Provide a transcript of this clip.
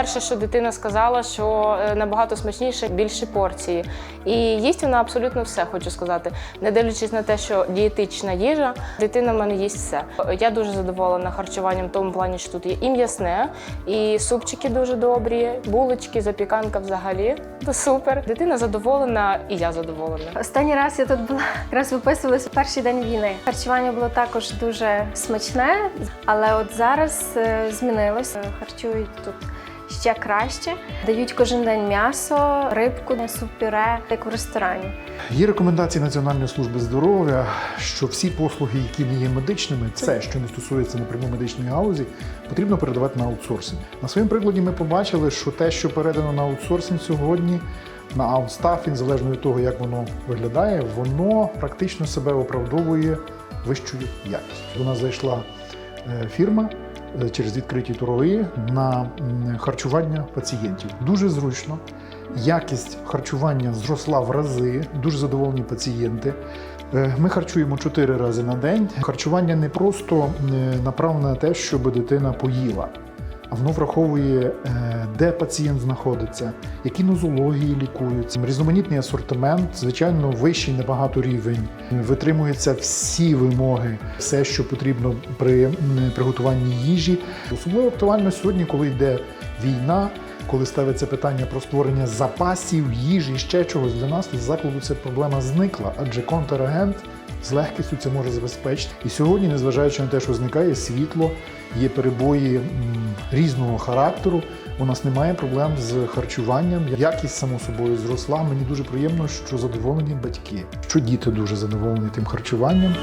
Перше, що дитина сказала, що е, набагато смачніше, більші порції. І їсть вона абсолютно все, хочу сказати. Не дивлячись на те, що дієтична їжа, дитина в мене їсть все. Я дуже задоволена харчуванням в тому плані, що тут є і м'ясне, і супчики дуже добрі, булочки, запіканка взагалі. То супер. Дитина задоволена, і я задоволена. Останній раз я тут була якраз виписувалась в перший день війни. Харчування було також дуже смачне, але от зараз е, змінилось. Е, Харчують тут ще краще. Дають кожен день м'ясо, рибку, суп-пюре, як в ресторані. Є рекомендації Національної служби здоров'я, що всі послуги, які не є медичними, це що не стосується напряму медичної галузі, потрібно передавати на аутсорсинг. На своєму прикладі ми побачили, що те, що передано на аутсорсинг сьогодні, на аутстафінг, залежно від того, як воно виглядає, воно практично себе оправдовує вищою якістю. До нас зайшла е, фірма через відкриті торги на харчування пацієнтів. Дуже зручно. Якість харчування зросла в рази, дуже задоволені пацієнти. Е, Ми харчуємо чотири рази на день. Харчування не просто е, направлене на те, щоб дитина поїла, а воно враховує, е, де пацієнт знаходиться, які нозології лікуються, різноманітний асортимент, звичайно, вищий набагато рівень. Витримуються всі вимоги, все, що потрібно при приготуванні їжі. Особливо актуально сьогодні, коли йде війна, коли ставиться питання про створення запасів, їжі, ще чогось для нас з закладу ця проблема зникла, адже контрагент з легкістю це може забезпечити. І сьогодні, незважаючи на те, що зникає світло, є перебої різного характеру. У нас немає проблем з харчуванням. Якість само собою зросла. Мені дуже приємно, що задоволені батьки, що діти дуже задоволені тим харчуванням.